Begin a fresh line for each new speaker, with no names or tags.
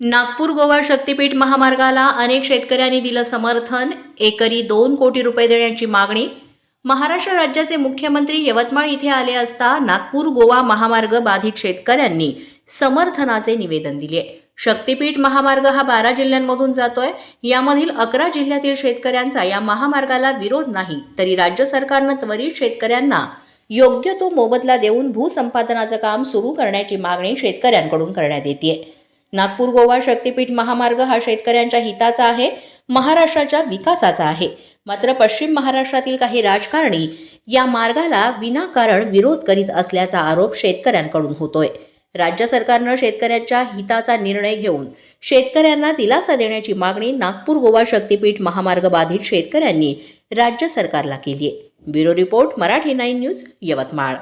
नागपूर गोवा शक्तीपीठ महामार्गाला अनेक शेतकऱ्यांनी दिलं समर्थन. एकरी दोन कोटी रुपये देण्याची मागणी. महाराष्ट्र राज्याचे मुख्यमंत्री यवतमाळ इथे आले असता नागपूर गोवा महामार्ग बाधित शेतकऱ्यांनी समर्थनाचे निवेदन दिले. शक्तीपीठ महामार्ग हा बारा जिल्ह्यांमधून जातोय. यामधील अकरा जिल्ह्यातील शेतकऱ्यांचा या महामार्गाला विरोध नाही. तरी राज्य सरकारनं त्वरित शेतकऱ्यांना योग्य तो मोबदला देऊन भूसंपादनाचं काम सुरू करण्याची मागणी शेतकऱ्यांकडून करण्यात येते नागपूर गोवा शक्तीपीठ महामार्ग हा शेतकऱ्यांच्या हिताचा आहे महाराष्ट्राच्या विकासाचा आहे. मात्र पश्चिम महाराष्ट्रातील काही राजकारणी या मार्गाला विनाकारण विरोध करीत असल्याचा आरोप शेतकऱ्यांकडून होतोय. राज्य सरकारनं शेतकऱ्यांच्या हिताचा निर्णय घेऊन शेतकऱ्यांना दिलासा देण्याची मागणी नागपूर गोवा शक्तीपीठ महामार्ग बाधित शेतकऱ्यांनी राज्य सरकारला केली आहे bureau report Marathi nine news Yavatmal.